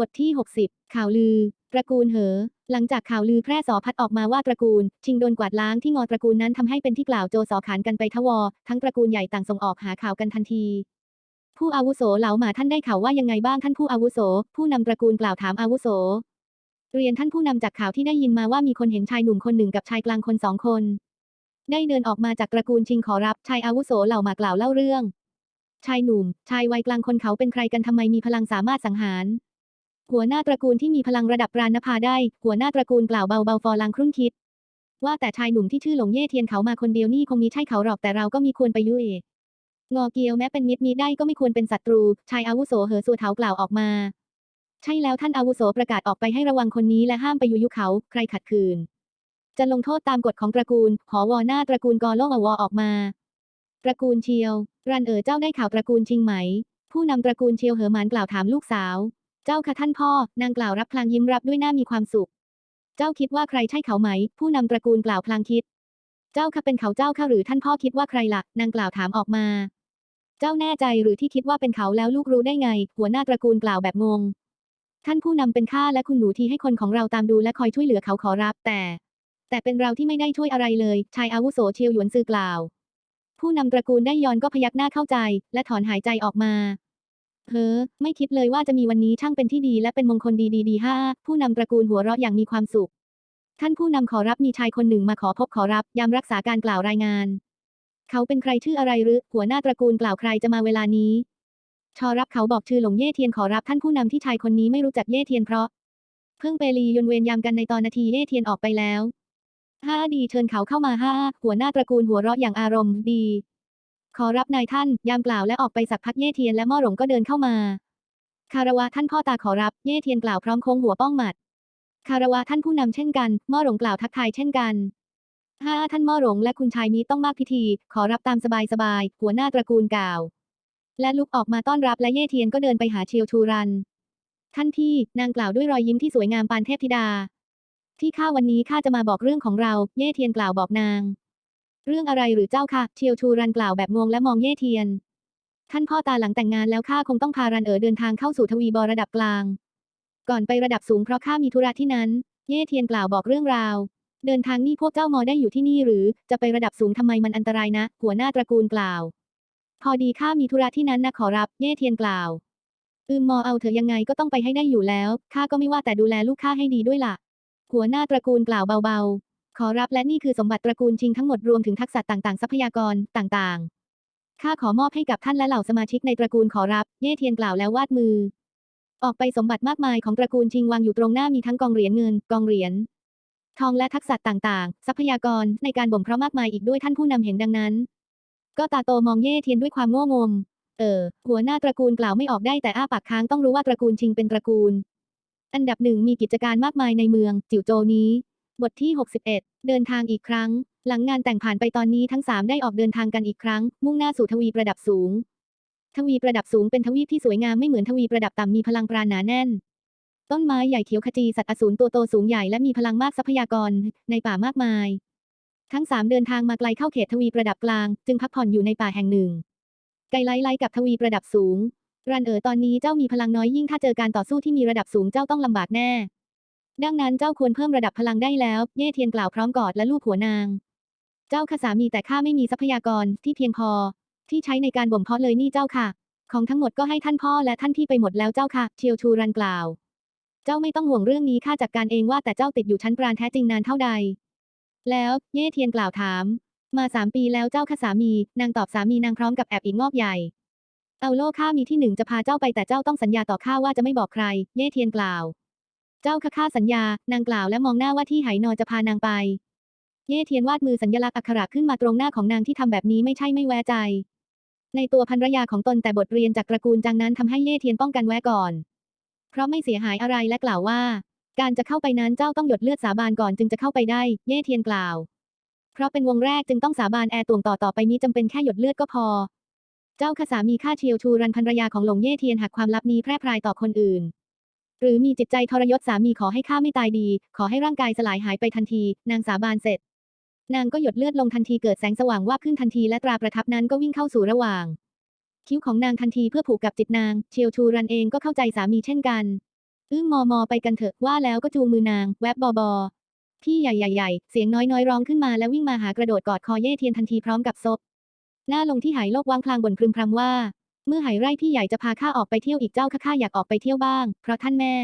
บทที่ 60 ข่าวลือ ตระกูลเหอ หลังจากข่าวลือแพร่สอพัดออกมาว่าตระกูล ชิงโดนกวาดล้างที่งอตระกูลนั้นทำให้เป็นที่กล่าวโจสอขานกันไปทวอ ทั้งตระกูลใหญ่ต่างส่งออกหาข่าวกันทันที ผู้อาวุโสเหลาหมาท่านได้ข่าวว่ายังไงบ้างท่านผู้อาวุโส ผู้นำตระกูลกล่าวถามอาวุโส เรียนท่านผู้นำจากข่าวที่ได้ยินมาว่ามีคนเห็นชายหนุ่มคนหนึ่งกับชายกลางคนสองคน ได้เดินออกมาจากตระกูลชิงขอรับชายอาวุโสเหล่ามากล่าวเล่าเรื่อง ชายหนุ่ม ชายวัยกลางคนเขาเป็นใครกันทำไมมีพลังสามารถสังหาร หัวหน้าตระกูลที่มีพลังระดับปราณภาได้ หัวหน้าตระกูลกล่าวเบาๆฟอลังครุ่นคิด ว่าแต่ชายหนุ่มที่ชื่อหลงเย่เทียนเขามาคนเดียวนี่คงมีใช่เขาหรอกแต่เราก็มีควรไปยุ่ยงอเกียวแม้เป็นมิตรมีได้ก็ไม่ควรเป็นศัตรู ชายอาวุโสเหอสัวเถากล่าวออกมา ใช่แล้วท่านอาวุโสประกาศออกไปให้ระวังคนนี้และห้ามไปยุยุเขา ใครขัดขืน จะลงโทษตามกฎของตระกูล หอวอหน้าตระกูลกอโลอวอออกมา ตระกูลเชียว รันเอ๋อเจ้าได้ข่าวตระกูลชิงไหม ผู้นำตระกูลเชียวเหอหมานกล่าวถามลูกสาว เจ้าค่ะท่านพ่อ นางกล่าวรับพลางยิ้มรับด้วยหน้ามีความสุข เจ้าคิดว่าใครใช่เขาไหม ผู้นำตระกูลกล่าวพลางคิด เจ้าค่ะเป็นเขาเจ้าค่ะหรือท่านพ่อคิดว่าใครละ่ะ นางกล่าวถามออกมา เจ้าแน่ใจหรือที่คิดว่าเป็นเขาแล้วลูกรู้ได้ไง หัวหน้าตระกูลกล่าวแบบงง ท่านผู้นำเป็นข้าและคุณหนูทีให้คนของเราตามดูและคอยช่วยเหลือเขาขอรับ แต่ แต่เป็นเราที่ไม่ได้ช่วยอะไรเลย ชายอาวุโสเชียวหยวนซือกล่าว ผู้นำตระกูลได้ยอนก็พยักหน้าเข้าใจ และถอนหายใจออกมา เฮ้อไม่คิดเลยว่าจะมีวันนี้ช่างเป็นที่ดีและเป็นมงคลดีดีดีห้าผู้นำตระกูลหัวเราะอย่างมีความสุข ท่านผู้นำขอรับมีชายคนหนึ่งมาขอพบขอรับยามรักษาการกล่าวรายงาน เขาเป็นใครชื่ออะไรหรือหัวหน้าตระกูลกล่าวใครจะมาเวลานี้ ชอรับเขาบอกชื่อหลงเย่เทียนขอรับท่านผู้นำที่ชายคนนี้ไม่รู้จักเย่เทียนเพราะ เพิ่งเปรียนเวรยามกันในตอนนาทีเย่เทียนออกไปแล้วห้าดีเชิญเขาเข้ามาห้าหัวหน้าตระกูลหัวเราะอย่างอารมณ์ดี ขอรับนายท่าน ยามกล่าวและออกไปสักพักเย่เทียนและม่อหลงก็เดินเข้ามา คารวะท่านพ่อตาขอรับ เย่เทียนกล่าวพร้อมโค้งหัวป้องหมัด คารวะท่านผู้นำเช่นกัน ม่อหลงกล่าวทักทายเช่นกันห้าท่านม่อหลงและคุณชายมีต้องมากพิธี ขอรับตามสบายสบายหัวหน้าตระกูลกล่าว และลุกออกมาต้อนรับและเย่เทียนก็เดินไปหาเชียวชูรัน ท่านพี่นางกล่าวด้วยรอยยิ้มที่สวยงามปานเทพธิดา ที่ข้าวันนี้ข้าจะมาบอกเรื่องของเรา เย่เทียนกล่าวบอกนาง เรื่องอะไรหรือเจ้าค่ะ เชียวชูรันกล่าวแบบงงและมองเย่เทียน ท่านพ่อตาหลังแต่งงานแล้วข้าคงต้องพารันเอ๋อเดินทางเข้าสู่ทวีบระดับกลาง ก่อนไประดับสูงเพราะข้ามีธุระที่นั้น เย่เทียนกล่าวบอกเรื่องราว เดินทางนี่พวกเจ้ามอได้อยู่ที่นี่หรือ จะไประดับสูงทำไมมันอันตรายนะ หัวหน้าตระกูลกล่าว พอดีข้ามีธุระที่นั้นนะขอรับ เย่เทียนกล่าว อืมมอเอาเถอะยังไงก็ต้องไปให้ได้อยู่แล้วข้าก็ไม่ว่าแต่ดูแลลูกข้าให้ดีด้วยล่ะ หัวหน้าตระกูลกล่าวเบาๆ อรับและนี่คือสมบัติตระกูลชิงทั้งหมดรวมถึงทักษะต่างๆ ทรัพยากรต่างๆ ข้าขอมอบให้กับท่านและเหล่าสมาชิกในตระกูลขอรับ เย่เทียนกล่าวแล้ววาดมือ ออกไปสมบัติมากมายของตระกูลชิงวางอยู่ตรงหน้ามีทั้งกองเหรียญเงิน กองเหรียญทองและทักษะต่างๆ ทรัพยากรในการบ่มเพาะมากมายอีกด้วยท่านผู้นำเห็นดังนั้น ก็ตาโตมองเย่เทียนด้วยความโง่งม เออ หัวหน้าตระกูลกล่าวไม่ออกได้แต่อ้าปากค้างต้องรู้ว่าตระกูลชิงเป็นตระกูล อันดับหนึ่งมีกิจการมากมายในเมือง จิ๋วโจนี้ บทที่ 61 เดินทางอีกครั้ง หลังงานแต่งผ่านไปตอนนี้ทั้งสามได้ออกเดินทางกันอีกครั้ง มุ่งหน้าสู่ทวีประดับสูง ทวีประดับสูงเป็นทวีปที่สวยงามไม่เหมือนทวีประดับต่ำมีพลังปราณหนาแน่น ต้นไม้ใหญ่เขียวขจีสัตว์อสูรตัวโตสูงใหญ่และมีพลังมากทรัพยากรในป่ามากมาย ทั้งสามเดินทางมาไกลเข้าเขตทวีประดับกลาง จึงพักผ่อนอยู่ในป่าแห่งหนึ่ง ไกลไลไลกับทวีประดับสูงรันเอ๋อตอนนี้เจ้ามีพลังน้อยยิ่งถ้าเจอการต่อสู้ที่มีระดับสูงเจ้าต้องลำบากแน่ ดังนั้นเจ้าควรเพิ่มระดับพลังได้แล้ว เย่เทียนกล่าวพร้อมกอดและลูบหัวนาง เจ้าค่ะสามีแต่ข้าไม่มีทรัพยากรที่เพียงพอ ที่ใช้ในการบ่มเพาะเลยนี่เจ้าค่ะ ของทั้งหมดก็ให้ท่านพ่อและท่านพี่ไปหมดแล้วเจ้าค่ะ เชียวชูรันกล่าว เจ้าไม่ต้องห่วงเรื่องนี้ข้าจัดการเองว่าแต่เจ้าติดอยู่ชั้นปราณแท้จริงนานเท่าใด แล้ว เย่เทียนกล่าวถาม มาสามปีแล้วเจ้าค่ะสามี นางตอบสามีนางพร้อมกับแอบอีกงอกใหญ่เอาโลข้ามีที่หนึ่งจะพาเจ้าไปแต่เจ้าต้องสัญญาต่อข้าว่าจะไม่บอกใคร เย่เทียนกล่าว เจ้าคข้าสัญญา นางกล่าวและมองหน้าว่าที่ไหนอจะพานางไป เย่เทียนวาดมือสัญลักษณ์อักขระขึ้นมาตรงหน้าของนางที่ทำแบบนี้ไม่ใช่ไม่แวใจ ในตัวภรรยาของตนแต่บทเรียนจากตระกูลจังนั้นทำให้เย่เทียนป้องกันแวก่อน เพราะไม่เสียหายอะไรและกล่าวว่า การจะเข้าไปนั้นเจ้าต้องหยดเลือดสาบานก่อนจึงจะเข้าไปได้ เย่เทียนกล่าว เพราะเป็นวงแรกจึงต้องสาบานแอร์ตวงต่อต่อไปนี้จำเป็นแค่หยดเลือดก็พอ เจ้าข้าสามีข้าเชียวชูรันภรรยาของหลงเย่เทียนหากความลับนี้แพร่พรายต่อคนอื่น หรือมีจิตใจทรยศสามีขอให้ข้าไม่ตายดี ขอให้ร่างกายสลายหายไปทันที นางสาบานเสร็จ นางก็หยดเลือดลงทันทีเกิดแสงสว่างว่าบขึ้นทันทีและตราประทับนั้นก็วิ่งเข้าสู่ระหว่าง คิ้วของนางทันทีเพื่อผูกกับจิตนาง เชียวชูรันเองก็เข้าใจสามีเช่นกันอื้มมอมอไปกันเถอะว่าแล้วก็จูงมือนาง แวบบอบอพี่ใหญ่ใหญ่เสียงน้อยน้อยร้องขึ้นมาแล้ววิ่งมาหากระโดดกอดคอเย่เทียนทันทีพร้อมกับซบหน้าลงที่หายโลกวางพลางบ่นพรึมพรำว่า เมื่อหายไร่พี่ใหญ่จะพาข้าออกไปเที่ยวอีกเจ้าข้าข้าอยากออกไปเที่ยวบ้าง เพราะท่านแม่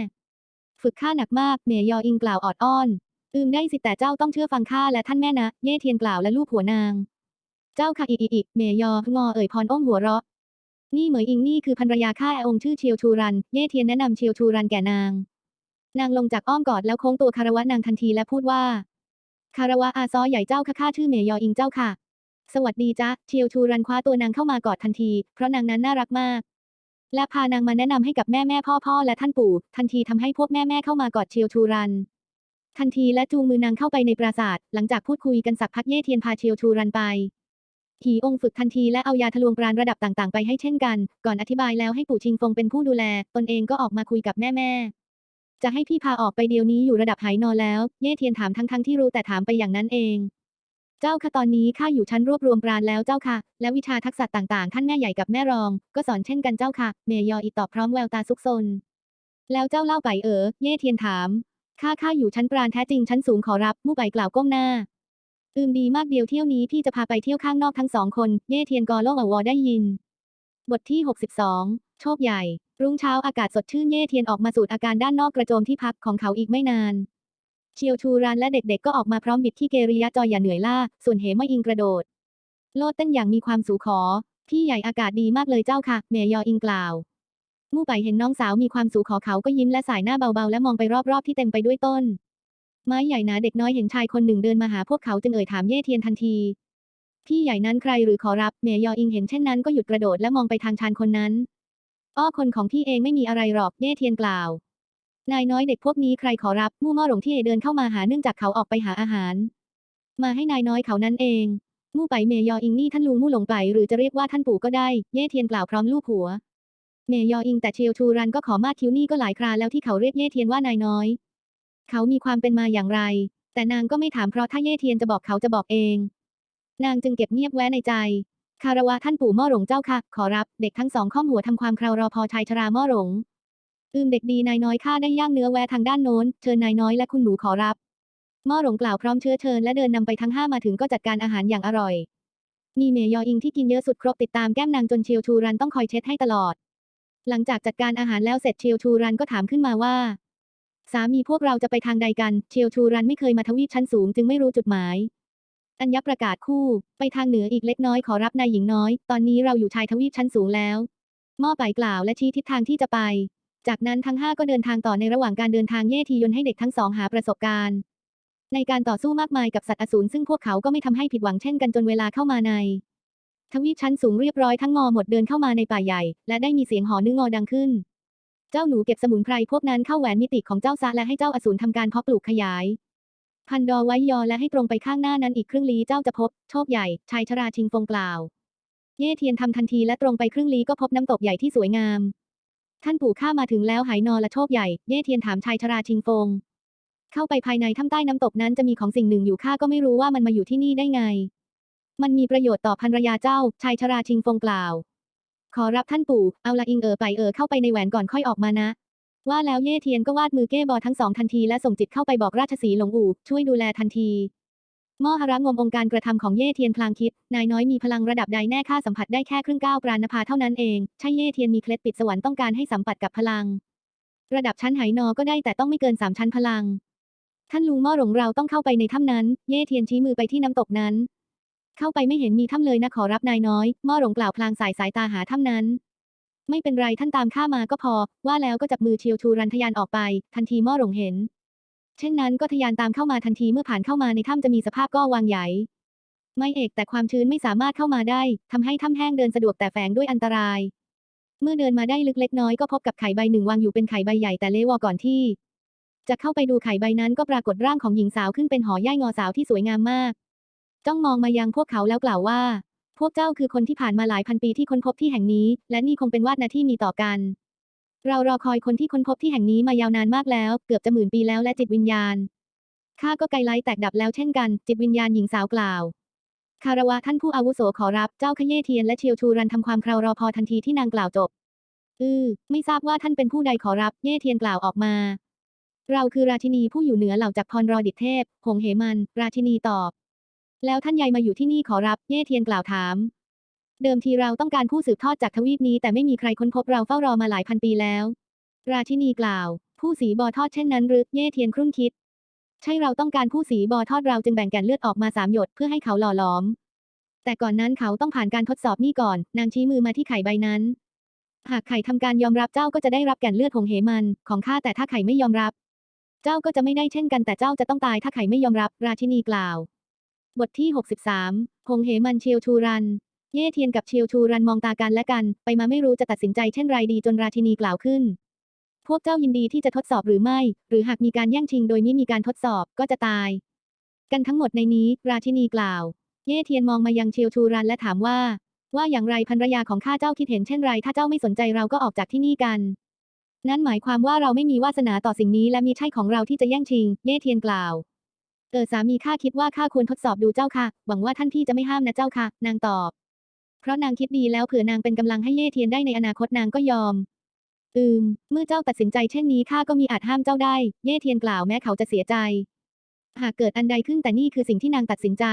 ฝึกข้าหนักมากเมยยออิงกล่าวออดอ้อน อืมได้สิแต่เจ้าต้องเชื่อฟังข้าและท่านแม่นะ เย่เทียนกล่าวและลูบหัวนาง เจ้าค่ะอีอีอีเมยยองอเอ่ยพรอ้อมหัวเราะ นี่เหมยอิงนี่คือภรรยาข้าองค์ชื่อเชียวชูรัน เย่เทียนแนะนำเชียวชูรันแก่นาง นางลงจากอ้อมกอดแล้วโค้งตัวคารวะนางทันทีและพูดว่า คารวะอาซอใหญ่เจ้าค่ะข้าชื่อเมยออิงเจ้าค่ะ สวัสดีจ้ะเชียวชูรันคว้าตัวนางเข้ามากอดทันที เพราะนางนั้นน่ารักมาก และพานางมาแนะนำให้กับแม่แม่พ่อพ่อและท่านปู่ ทันทีทำให้พวกแม่แม่เข้ามากอดเชียวชูรัน ทันทีและจูงมือนางเข้าไปในปราสาท หลังจากพูดคุยกันสักพักเย่เทียนพาเชียวชูรันไปผีองค์ฝึกทันทีและเอายาทะลวงปราณระดับต่างๆ ไปให้เช่นกัน ก่อนอธิบายแล้วให้ปู่ชิงฟงเป็นผู้ดูแล ตนเองก็ออกมาคุยกับแม่แม่จะให้พี่พาออกไปเดี๋ยวนี้อยู่ระดับไหนอนแล้ว เย่เทียนถามทั้งๆที่รู้แต่ถามไปอย่างนั้นเอง เจ้าค่ะตอนนี้ข้าอยู่ชั้นรวบรวมปราณแล้วเจ้าค่ะ และวิชาทักษะต่างๆ ท่านแม่ใหญ่กับแม่รอง ก็สอนเช่นกันเจ้าค่ะ เมยออีตอบพร้อมแววตาซุกซน แล้วเจ้าเล่าไปเอ๋อเย่เทียนถามข้าข้าอยู่ชั้นปราณแท้จริงชั้นสูงขอรับมู่ไปกล่าวก้มหน้าอืมดีมากเดียวเที่ยวนี้พี่จะพาไปเที่ยวข้างนอกทั้งสองคน เย่เทียนกอโลกอวอได้ยิน บทที่ 62 โชคใหญ่ รุ่งเช้าอากาศสดชื่นเย่เทียนออกมาสูดอาการด้านนอกกระโจมที่พักของเขาอีกไม่นาน เชียวชูรันและเด็กๆก็ออกมาพร้อมบิดที่เกริยะจอยอย่าเหนื่อยล่า ส่วนเหมยอิงกระโดด โลดเต้นอย่างมีความสูขอ พี่ใหญ่อากาศดีมากเลยเจ้าค่ะ เมยออิงกล่าวมู่ไปเห็นน้องสาวมีความสูขอเขาก็ยิ้มและสายหน้าเบาๆ และมองไปรอบๆที่เต็มไปด้วยต้น ไม้ใหญ่หนาเด็กน้อยเห็นชายคนหนึ่งเดินมาหาพวกเขาจึงเอ่ยถามเย่เทียนทันที พี่ใหญ่นั้นใครหรือขอรับ เมยออิงเห็นเช่นนั้นก็หยุดกระโดดและมองไปทางชานคนนั้น อ้อคนของพี่เองไม่มีอะไรหรอก เย่เทียนกล่าว นายน้อยเด็กพวกนี้ใครขอรับมู่ม่อหลงที่เอเดินเข้ามาหาเนื่องจากเขาออกไปหาอาหาร มาให้นายน้อยเขานั้นเอง มู่ไปเมยออิงนี่ท่านลุงมู่หลงไปหรือจะเรียกว่าท่านปู่ก็ได้ เย่เทียนกล่าวพร้อมลูบหัว เมยออิงแต่เชียวชูรันก็ขอมาดคิ้วนี่ก็หลายคราแล้วที่เขาเรียกเย่เทียนว่านายน้อย เขามีความเป็นมาอย่างไร แต่นางก็ไม่ถามเพราะถ้าเย่เทียนจะบอกเขาจะบอกเอง นางจึงเก็บเงียบแว้ในใจ คารวะท่านปู่ม่อหลงเจ้าค่ะ ขอรับ เด็กทั้งสองข้อมหัวทำความคราวรอพอชายชราม่อหลง อืมเด็กดีนายน้อยข้าได้ย่างเนื้อแวะทางด้านโน้น เชิญนายน้อยและคุณหนูขอรับม่อหลงกล่าวพร้อมเชื้อเชิญและเดินนำไปทั้งห้ามาถึงก็จัดการอาหารอย่างอร่อย มีเมยออิงที่กินเยอะสุดครบติดตามแก้มนางจนเชียวชูรันต้องคอยเช็ดให้ตลอด หลังจากจัดการอาหารแล้วเสร็จเชียวชูรันก็ถามขึ้นมาว่า สามีพวกเราจะไปทางใดกัน เชียวชูรันไม่เคยมาทวีปชั้นสูงจึงไม่รู้จุดหมาย อัญญประกาศคู่ ไปทางเหนืออีกเล็กน้อยขอรับนายหญิงน้อย ตอนนี้เราอยู่ชายทวีปชั้นสูงแล้วม่อไปกล่าวและชี้ทิศทางที่จะไป จากนั้นทั้งห้าก็เดินทางต่อในระหว่างการเดินทางเย่ทียนให้เด็กทั้งสองหาประสบการณ์ ในการต่อสู้มากมายกับสัตว์อสูรซึ่งพวกเขาก็ไม่ทำให้ผิดหวังเช่นกันจนเวลาเข้ามาใน ทวีปชั้นสูงเรียบร้อยทั้งงอหมดเดินเข้ามาในป่าใหญ่ และได้มีเสียงหอนึงงอดังขึ้น เจ้าหนูเก็บสมุนไพรพวกนั้นเข้าแหวนมิติของเจ้าซะและให้เจ้าอสูรทำการเพาะปลูกขยาย พันดอไว้ยอและให้ตรงไปข้างหน้านั้นอีกครึ่งลี้เจ้าจะพบโชคใหญ่ชายชราชิงฟงกล่าว เย่เทียนทำทันทีและตรงไปครึ่งลี้ก็พบน้ำตกใหญ่ที่สวยงาม ท่านปู่ข้ามาถึงแล้วหายนอและโชคใหญ่ เย่เทียนถามชายชราชิงฟง เข้าไปภายในถ้ำใต้น้ำตกนั้นจะมีของสิ่งหนึ่งอยู่ข้าก็ไม่รู้ว่ามันมาอยู่ที่นี่ได้ไง มันมีประโยชน์ต่อภรรยาเจ้า ชายชราชิงฟงกล่าว ขอรับท่านปู่ เอาละอิงเอ๋อไปเอ๋อเข้าไปในแหวนก่อนค่อยออกมานะ ว่าแล้วเย่เทียนก็วาดมือเก้บอทั้งสองทันทีและส่งจิตเข้าไปบอกราชสีหลงอู่ช่วยดูแลทันที ม่อหระงมองค์การกระทำของเย่เทียนพลางคิด นายน้อยมีพลังระดับใดแน่ข้าสัมผัสได้แค่ครึ่งก้าวปราณภาเท่านั้นเอง ใช่เย่เทียนมีเคล็ดปิดสวรรค์ต้องการให้สัมผัสกับพลัง ระดับชั้นไหนอก็ได้แต่ต้องไม่เกินสามชั้นพลัง ท่านลุงม่อหลงเราต้องเข้าไปในถ้ำนั้น เย่เทียนชี้มือไปที่น้ำตกนั้น เข้าไปไม่เห็นมีถ้ำเลยนะขอรับนายน้อยม่อหลงกล่าวพลางสายสายตาหาถ้ำนั้น ไม่เป็นไรท่านตามข้ามาก็พอ ว่าแล้วก็จับมือเชียวชูรันทยานออกไป ทันทีม่อหลงเห็น เช่นนั้นก็ทะยานตามเข้ามาทันทีเมื่อผ่านเข้ามาในถ้ำจะมีสภาพก็วางใหญ่ไม่เอกแต่ความชื้นไม่สามารถเข้ามาได้ทำให้ถ้ำแห้งเดินสะดวกแต่แฝงด้วยอันตราย เมื่อเดินมาได้ลึกเล็กน้อยก็พบกับไข่ใบหนึ่งวางอยู่เป็นไข่ใบใหญ่แต่เลวอก่อนที่ จะเข้าไปดูไข่ใบนั้นก็ปรากฏร่างของหญิงสาวขึ้นเป็นหอย่ายงอสาวที่สวยงามมาก จ้องมองมายังพวกเขาแล้วกล่าวว่า พวกเจ้าคือคนที่ผ่านมาหลายพันปีที่ค้นพบที่แห่งนี้ และนี่คงเป็นวาดนาที่มีต่อกัน เรารอคอยคนที่ค้นพบที่แห่งนี้มายาวนานมากแล้ว เกือบจะหมื่นปีแล้วและจิตวิญญาณข้าก็ไกลไลแตกดับแล้วเช่นกัน จิตวิญญาณหญิงสาวกล่าว คารวะท่านผู้อาวุโสขอรับเจ้าขยเยเทียนและเชียวชูรันทำความคราวรอพอทันทีที่นางกล่าวจบอือไม่ทราบว่าท่านเป็นผู้ใดขอรับเย่เทียนกล่าวออกมา เราคือราชินีผู้อยู่เหนือเหล่าจักรพรรอดิเทพหงเหมัน ราชินีตอบ แล้วท่านยายมาอยู่ที่นี่ขอรับเย่เทียนกล่าวถาม เดิมทีเราต้องการผู้สืบทอดจากทวีปนี้แต่ไม่มีใครค้นพบเราเฝ้ารอมาหลายพันปีแล้ว ราชินีกล่าว ผู้สีบอทอดเช่นนั้นหรือเย่เทียนครุ่นคิด ใช่เราต้องการผู้สีบอทอดเราจึงแบ่งแก่นเลือดออกมาสามหยดเพื่อให้เขาหล่อหลอม แต่ก่อนนั้นเขาต้องผ่านการทดสอบนี่ก่อน นางชี้มือมาที่ไข่ใบนั้น หากไข่ทำการยอมรับเจ้าก็จะได้รับแก่นเลือดหงเหมันของข้าแต่ถ้าไข่ไม่ยอมรับ เจ้าก็จะไม่ได้เช่นกันแต่เจ้าจะต้องตายถ้าไข่ไม่ยอมรับ ราชินีกล่าว บทที่ 63หงเหมันเชียวชูรัน เย่เทียนกับเชียวชูรันมองตากันและกัน ไปมาไม่รู้จะตัดสินใจเช่นไรดีจนราชินีกล่าวขึ้น พวกเจ้ายินดีที่จะทดสอบหรือไม่ หรือหากมีการแย่งชิงโดยไม่มีการทดสอบก็จะตาย กันทั้งหมดในนี้ ราชินีกล่าว เย่เทียนมองมายังเชียวชูรันและถามว่า ว่าอย่างไรภรรยาของข้าเจ้าคิดเห็นเช่นไร ถ้าเจ้าไม่สนใจเราก็ออกจากที่นี่กัน นั่นหมายความว่าเราไม่มีวาสนาต่อสิ่งนี้และมีใช่ของเราที่จะแย่งชิง เย่เทียนกล่าวเออสามีข้าคิดว่าข้าควรทดสอบดูเจ้าค่ะ หวังว่าท่านพี่จะไม่ห้ามนะเจ้าค่ะ นางตอบ เพราะนางคิดดีแล้วเผื่อนางเป็นกำลังให้เย่เทียนได้ในอนาคตนางก็ยอม อืม เมื่อเจ้าตัดสินใจเช่นนี้ข้าก็มีอาจห้ามเจ้าได้ เย่เทียนกล่าวแม้เขาจะเสียใจ หากเกิดอันใดขึ้นแต่นี่คือสิ่งที่นางตัดสินใจ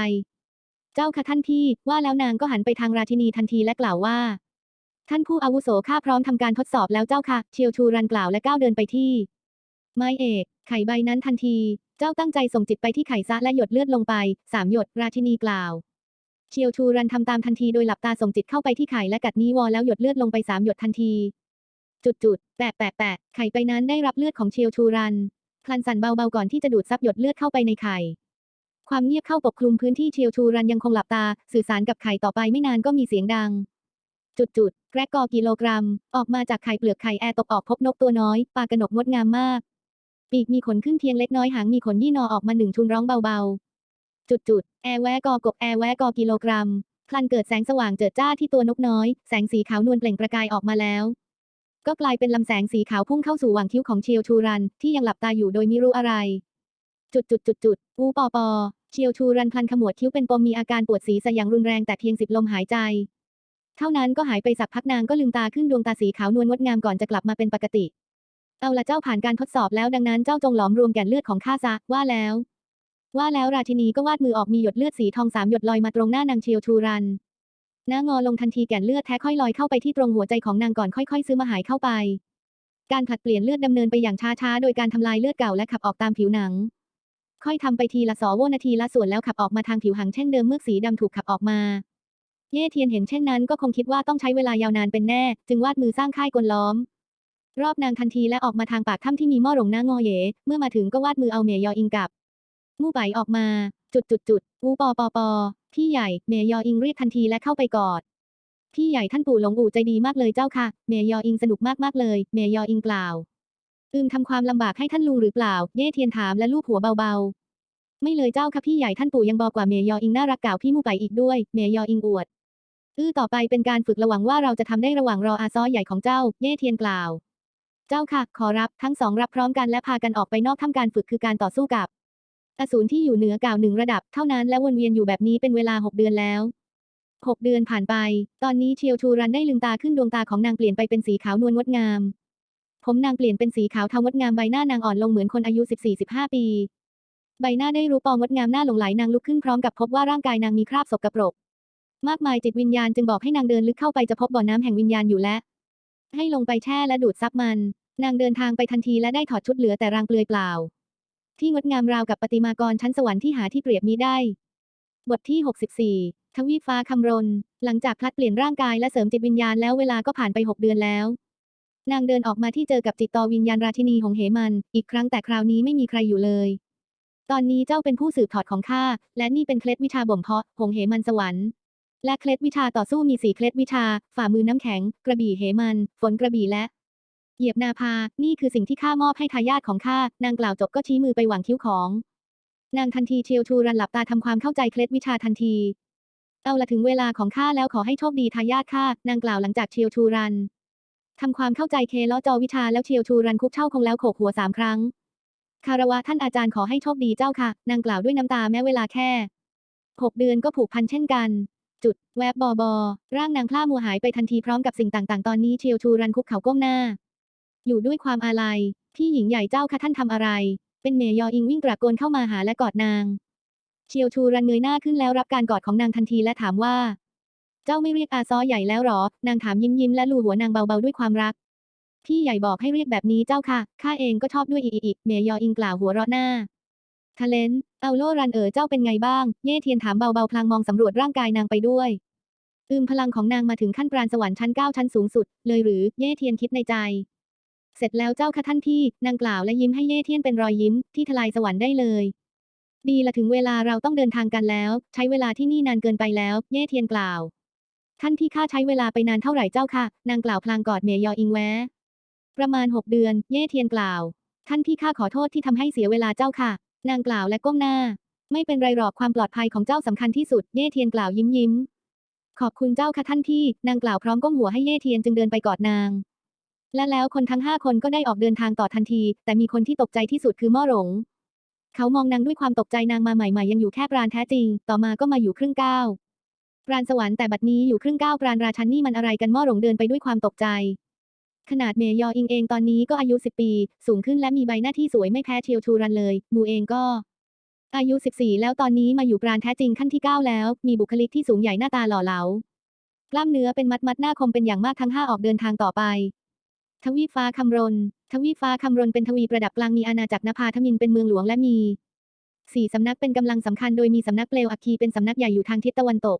เจ้าค่ะท่านพี่ ว่าแล้วนางก็หันไปทางราชินีทันทีและกล่าวว่า ท่านผู้อาวุโสข้าพร้อมทำการทดสอบแล้วเจ้าค่ะ เชียวชูรันกล่าวและก้าวเดินไปที่ ไม้เอกไข่ใบนั้นทันที เจ้าตั้งใจส่งจิตไปที่ไข่ซะและหยดเลือดลงไปสามหยดราชินีกล่าว เชียวชูรันทำตามทันทีโดยหลับตาส่งจิตเข้าไปที่ไข่และกัดนิ้วอแล้วหยดเลือดลงไปสามหยดทันที จุดจุดแปะแปะแปะไข่ไปนั้นได้รับเลือดของเชียวชูรันพลันสั่นเบาๆก่อนที่จะดูดซับหยดเลือดเข้าไปในไข่ความเงียบเข้าปกคลุมพื้นที่เชียวชูรันยังคงหลับตา สื่อสารกับไข่ต่อไปไม่นานก็มีเสียงดัง จุดจุดแกรกกอกิโลกรัม ออกมาจากไข่เปลือกไข่แอร์ตกออกพบนกตัวน้อย ปากระหนกงดงามมาก ปีกมีขนขึ้นเทียงเล็กน้อยหางมีขนยี่นอออกมาหนึ่งชุนร้องเบาๆ จุดจุดแอร์แวกอกบแอร์แวกอกิโลกรัม พลันเกิดแสงสว่างเจิดจ้าที่ตัวนกน้อย แสงสีขาวนวลเปล่งประกายออกมาแล้ว ก็กลายเป็นลำแสงสีขาวพุ่งเข้าสู่หว่างคิ้วของเชียวชูรัน ที่ยังหลับตาอยู่โดยไม่รู้อะไร จุดจุดจุดจุดอูปอปอเชียวชูรันพลันขมวดคิ้วเป็นปมมีอาการปวดศีรษะอย่างรุนแรงแต่เพียงสิบลมหายใจ เท่านั้นก็หายไปสักพักนางก็ลืมตาขึ้นดวงตาสีขาวนวลงดงามก่อนจะกลับมาเป็นปกติ เอาละเจ้าผ่านการทดสอบแล้วดังนั้นเจ้าจงหลอมรวมแก่นเลือดของข้าซะว่าแล้ว ว่าแล้วราชินีก็วาดมือออกมีหยดเลือดสีทองสามหยดลอยมาตรงหน้านางเชียวชูรันหน้างอลงทันทีแก่นเลือดแท้ค่อยลอยเข้าไปที่ตรงหัวใจของนางก่อนค่อยๆ ซื้อมาหายเข้าไป การผลัดเปลี่ยนเลือดดำเนินไปอย่างช้าๆ โดยการทำลายเลือดเก่าและขับออกตามผิวหนัง ค่อยทำไปทีละสอวนาทีละส่วนแล้วขับออกมาทางผิวหนังเช่นเดิมเมื่อสีดำถูกขับออกมา เย่เทียนเห็นเช่นนั้นก็คงคิดว่าต้องใช้เวลายาวนานเป็นแน่ จึงวาดมือสร้างค่ายกลล้อม รอบนางทันทีและออกมาทางปากถ้ำที่มีหม้อหลงหน้างอเย เมื่อมาถึงก็วาดมือเอาเมยยออิงกับ มู่ไบออกมา จุดจุดจุดอูปอปอปอพี่ใหญ่ เมยยออิงเรียกทันทีและเข้าไปกอด พี่ใหญ่ท่านปู่หลงอู่ใจดีมากเลยเจ้าค่ะ เมยยออิงสนุกมากๆเลย เมยยออิงกล่าว อืมทำความลำบากให้ท่านลุงหรือเปล่า เย่เทียนถามและลูบหัวเบาๆ ไม่เลยเจ้าค่ะพี่ใหญ่ท่านปู่ยังบอกว่าเมยยออิงน่ารักกล่าวพี่มู่ไปอีกด้วย เมยยออิงอวดอื้อต่อไปเป็นการฝึกระหวังว่าเราจะทำได้ระหว่างรออาซอใหญ่ของเจ้า เย่เทียนกล่าว เจ้าค่ะ ขอรับทั้งสองรับพร้อมกันและพากันออกไปนอกถ้ำการฝึกคือการต่อสู้กับ อสูรที่อยู่เหนือกล่าวหนึ่งระดับเท่านั้นและวนเวียนอยู่แบบนี้เป็นเวลาหกเดือนแล้วหกเดือนผ่านไป ตอนนี้เชียวชูรันได้ลืมตาขึ้นดวงตาของนางเปลี่ยนไปเป็นสีขาวนวลงดงาม ผมนางเปลี่ยนเป็นสีขาวเทางดงามใบหน้านางอ่อนลงเหมือนคนอายุ 14-15 ปี ใบหน้าได้รู้ปองดงามหน้าหลงไหลนางลุกขึ้นพร้อมกับพบว่าร่างกายนางมีคราบสกปรก มากมายจิตวิญญาณจึงบอกให้นางเดินลึกเข้าไปจะพบบ่อน้ำแห่งวิญญาณอยู่และให้ลงไปแช่และดูดซับมัน นางเดินทางไปทันทีและได้ถอดชุดเหลือแต่รางเปลือยเปล่า ที่งดงามราวกับประติมากรชั้นสวรรค์ที่หาที่เปรียบมิได้ บทที่ 64 ทวีปฟ้าคำรน หลังจากพลัดเปลี่ยนร่างกายและเสริมจิตวิญญาณแล้วเวลาก็ผ่านไป 6 เดือนแล้ว นางเดินออกมาที่เจอกับจิตตวิญญาณราชินีหงเหมัน อีกครั้งแต่คราวนี้ไม่มีใครอยู่เลย ตอนนี้เจ้าเป็นผู้สืบถอดของข้า และนี่เป็นเคล็ดวิชาบ่มเพาะหงเหมันสวรรค์และเคล็ดวิชาต่อสู้มีสี่เคล็ดวิชา ฝ่ามือน้ำแข็ง กระบี่เหมัน ฝนกระบี่และ เหยียบนาภา นี่คือสิ่งที่ข้ามอบให้ทายาทของข้า นางกล่าวจบก็ชี้มือไปหวังคิ้วของ นางทันทีเชียวชูรันหลับตาทำความเข้าใจเคล็ดวิชาทันที เอาละถึงเวลาของข้าแล้วขอให้โชคดีทายาทข้า นางกล่าวหลังจากเชียวชูรันทำความเข้าใจเคล้อจอวิชาแล้วเชียวชูรันคุกเช่าคงแล้วโขกหัวสามครั้ง คารวะท่านอาจารย์ขอให้โชคดีเจ้าค่ะ นางกล่าวด้วยน้ำตาแม้เวลาแค่หกเดือนก็ผูกพันเช่นกัน จุด แวบบอบอร่างนางพล่ามัวหายไปทันทีพร้อมกับสิ่งต่างๆ ตอนนี้เชียวชูรันคุกเขาก้มหน้า อยู่ด้วยความอาลัย พี่หญิงใหญ่เจ้าคะท่านทำอะไร เป็นเมยออิงวิ่งกระโกนเข้ามาหาและกอดนาง เชียวชูรันเงยหน้าขึ้นแล้วรับการกอดของนางทันทีและถามว่า เจ้าไม่เรียกอาซอใหญ่แล้วหรอ นางถามยิ้มยิ้มและลูหัวนางเบาๆด้วยความรัก พี่ใหญ่บอกให้เรียกแบบนี้เจ้าค่ะ ข้าเองก็ชอบด้วยอีอีอีเมยออิงกล่าวหัวเราะหน้าทะเลนเอาโลรันเอ๋อเจ้าเป็นไงบ้าง เย่เทียนถามเบาๆพลางมองสำรวจร่างกายนางไปด้วย อืมพลังของนางมาถึงขั้นปราณสวรรค์ชั้นเก้าชั้นสูงสุด เลยหรือ เย่เทียนคิดในใจ เสร็จแล้วเจ้าค่ะท่านพี่นางกล่าวและยิ้มให้เย่เทียนเป็นรอยยิ้มที่ทลายสวรรค์ได้เลย ดีละถึงเวลาเราต้องเดินทางกันแล้ว ใช้เวลาที่นี่นานเกินไปแล้ว เย่เทียนกล่าว ท่านพี่ข้าใช้เวลาไปนานเท่าไหร่เจ้าค่ะ นางกล่าวพลางกอดเมยออิงแวประมาณหกเดือน เย่เทียนกล่าว ท่านพี่ข้าขอโทษที่ทำให้เสียเวลาเจ้าค่ะ นางกล่าวและก้มหน้า ไม่เป็นไรหรอกความปลอดภัยของเจ้าสำคัญที่สุด เย่เทียนกล่าวยิ้มยิ้มขอบคุณเจ้าค่ะท่านพี่ นางกล่าวพร้อมก้มหัวให้เย่เทียนจึงเดินไปกอดนาง และแล้วคนทั้งห้าคนก็ได้ออกเดินทางต่อทันที แต่มีคนที่ตกใจที่สุดคือม่อหลง เขามองนางด้วยความตกใจนางมาใหม่ๆ ยังอยู่แค่ปราณแท้จริง ต่อมาก็มาอยู่ครึ่งก้าวปราณสวรรค์แต่บัดนี้อยู่ครึ่งก้าวปราณราชันนี่มันอะไรกันม่อหลงเดินไปด้วยความตกใจ ขนาดเมยออิงเองตอนนี้ก็อายุ 10 ปี สูงขึ้นและมีใบหน้าที่สวยไม่แพ้เชียวชูรันเลย มูเองก็ อายุ 14 แล้วตอนนี้มาอยู่ปราณแท้จริงขั้นที่ 9 แล้ว มีบุคลิกที่สูงใหญ่หน้าตาหล่อเหลากล้ามเนื้อเป็นมัดมัดหน้าคมเป็นอย่างมากทั้งห้าออกเดินทางต่อไป ทวีปฟ้าคำรนทวีปฟ้าคำรนเป็นทวีประดับกลางมีอาณาจักรนภาทมินเป็นเมืองหลวงและมีสี่สำนักเป็นกำลังสำคัญโดยมีสำนักเปลวอัคคีเป็นสำนักใหญ่อยู่ทางทิศตะวันตก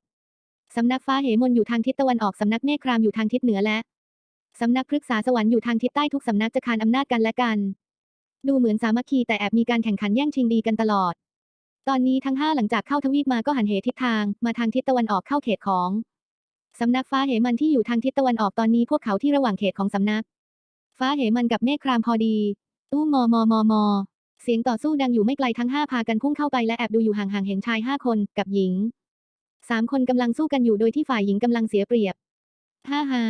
สำนักฟ้าเหมนอยู่ทางทิศตะวันออก สำนักเมฆครามอยู่ทางทิศเหนือและ สำนักพฤกษาสวรรค์อยู่ทางทิศใต้ทุกสำนักจะคานอำนาจกันและกัน ดูเหมือนสามัคคีแต่แอบมีการแข่งขันแย่งชิงดีกันตลอด ตอนนี้ทั้งห้าหลังจากเข้าทวีปมาก็หันเหทิศทาง มาทางทิศตะวันออกเข้าเขตของ สำนักฟ้าเหมันที่อยู่ทางทิศตะวันออกตอนนี้พวกเขาที่ระหว่างเขตของสำนัก ฟ้าเหมันกับเมฆครามพอดี ตู้มอมอมอมอเสียงต่อสู้ดังอยู่ไม่ไกลทั้งห้าพากันพุ่งเข้าไปและแอบดูอยู่ห่างๆเห็นชายห้าคนกับหญิงสามคนกำลังสู้กันอยู่โดยที่ฝ่ายหญิงกำลังเสียเปรียบ ฮ่าฮ่า